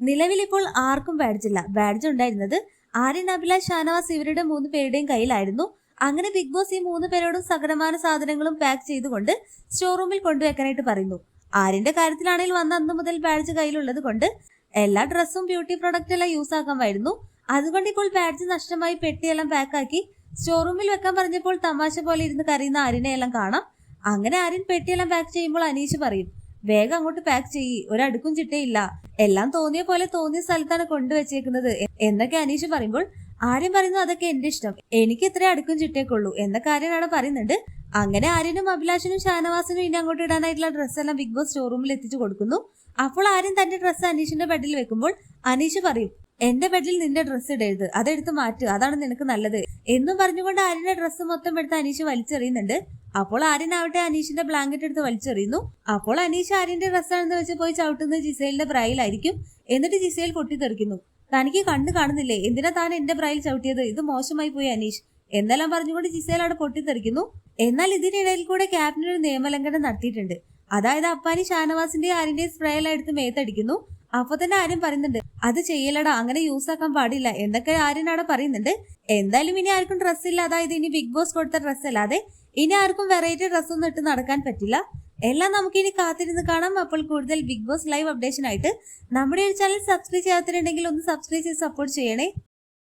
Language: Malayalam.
നിലവിൽ ഇപ്പോൾ ആർക്കും ബാഡ്ജില്ല ബാഡ്ജ് ഉണ്ടായിരുന്നത് ആര്യൻ അബില ഷാനവാസ് ഇവരുടെ മൂന്ന് പേരുടെയും കയ്യിലായിരുന്നു. അങ്ങനെ ബിഗ് ബോസ് ഈ മൂന്ന് പേരോടും സകലമാന സാധനങ്ങളും പാക്ക് ചെയ്തുകൊണ്ട് സ്റ്റോർ റൂമിൽ കൊണ്ടുവെക്കാനായിട്ട് പറയുന്നു. ആര്യന്റെ കാര്യത്തിലാണെങ്കിൽ വന്ന അന്ന് മുതൽ ബാഡ്ജ് കയ്യിലുള്ളത് കൊണ്ട് എല്ലാ ഡ്രസ്സും ബ്യൂട്ടി പ്രൊഡക്റ്റ് എല്ലാം യൂസ് ആക്കാമായിരുന്നു അതുകൊണ്ട് ഇപ്പോൾ ബാഡ്ജ് നഷ്ടമായി പെട്ടിയെല്ലാം പാക്കാക്കി സ്റ്റോർ റൂമിൽ വെക്കാൻ പറഞ്ഞപ്പോൾ തമാശ പോലെ ഇരുന്ന് കരയുന്ന ആര്യനെ എല്ലാം കാണാം. അങ്ങനെ ആര്യൻ പെട്ടിയെല്ലാം പാക്ക് ചെയ്യുമ്പോൾ അനീഷ് പറയും വേഗം അങ്ങോട്ട് പാക്ക് ചെയ്യ്. ഒരടുക്കും ചിട്ടയില്ല. എല്ലാം തോന്നിയ പോലെ തോന്നിയ സ്ഥലത്താണ് കൊണ്ടുവച്ചേക്കുന്നത്. എന്നൊക്കെ അനീഷ് പറയുമ്പോൾ ആര്യൻ പറയുന്നു അതൊക്കെ എന്റെ ഇഷ്ടം. എനിക്ക് ഇത്രേ അടുക്കും ചിട്ടേക്കുള്ളൂ എന്ന കാര്യമാണ് പറയുന്നുണ്ട്. അങ്ങനെ ആര്യനും അഭിലാഷനും ഷാനവാസിനും ഇനി അങ്ങോട്ട് ഇടാനായിട്ടുള്ള ഡ്രസ്സെല്ലാം ബിഗ് ബോസ് ഷോറൂമിൽ എത്തിച്ചു കൊടുക്കുന്നു. അപ്പോൾ ആര്യൻ തന്റെ ഡ്രസ്സ് അനീഷിന്റെ ബെഡിൽ വെക്കുമ്പോൾ അനീഷ് പറയും എന്റെ ബെഡിൽ നിന്റെ ഡ്രസ്സ് ഇടരുത്. അതെടുത്ത് മാറ്റു. അതാണ് നിനക്ക് നല്ലത്. എന്നും പറഞ്ഞുകൊണ്ട് ആര്യന്റെ ഡ്രസ്സ് മൊത്തം എടുത്ത് അനീഷ് വലിച്ചെറിയുന്നുണ്ട്. അപ്പോൾ ആര്യൻ ആവട്ടെ അനീഷിന്റെ ബ്ലാങ്കറ്റ് എടുത്ത് വലിച്ചെറിയുന്നു. അപ്പോൾ അനീഷ് ആര്യന്റെ ഡ്രസ്സാണെന്ന് വെച്ച് പോയി ചവിട്ടുന്നത് ജിസേലിന്റെ ബ്രൈലായിരിക്കും എന്നിട്ട് ജിസേൽ പൊട്ടിത്തെറിക്കുന്നു തനിക്ക് കണ്ണ് കാണുന്നില്ലേ? എന്തിനാ താൻ എന്റെ ബ്രൈൽ ചവിട്ടിയത്? ഇത് മോശമായി പോയി അനീഷ്. എന്നെല്ലാം പറഞ്ഞുകൊണ്ട് ജിസേൽ അവിടെ പൊട്ടിത്തെറിക്കുന്നു എന്നാൽ ഇതിനിടയിൽ കൂടെ ക്യാപ്റ്റൻ ഒരു നിയമലംഘനം നടത്തിയിട്ടുണ്ട്. അതായത് അപ്പാനി ഷാനവാസിന്റെ ആര്യന്റെ സ്പ്രേ എല്ലാം എടുത്ത് മേത്തടിക്കുന്നു. അപ്പൊ തന്നെ ആര്യം പറയുന്നുണ്ട് അത് ചെയ്യലടാ അങ്ങനെ യൂസ് ആക്കാൻ പാടില്ല. എന്നൊക്കെ ആര്യൻ അവിടെ പറയുന്നുണ്ട്. എന്തായാലും ഇനി ആർക്കും ഡ്രസ്സ് ഇല്ല. അതായത് ഇനി ബിഗ് ബോസ് കൊടുത്ത ഡ്രസ്സ് അല്ലാതെ ഇനി ആർക്കും വെറൈറ്റി ഡ്രസ്സ് ഒന്നും ഇട്ട് നടക്കാൻ പറ്റില്ല. എല്ലാം നമുക്ക് ഇനി കാത്തിരുന്ന് കാണാം. അപ്പോൾ കൂടുതൽ ബിഗ് ബോസ് ലൈവ് അപ്ഡേഷൻ ആയിട്ട് നമ്മുടെ ഒരു ചാനൽ സബ്സ്ക്രൈബ് ചെയ്യാത്തിട്ടുണ്ടെങ്കിൽ ഒന്ന് സബ്സ്ക്രൈബ് ചെയ്ത് സപ്പോർട്ട് ചെയ്യണേ.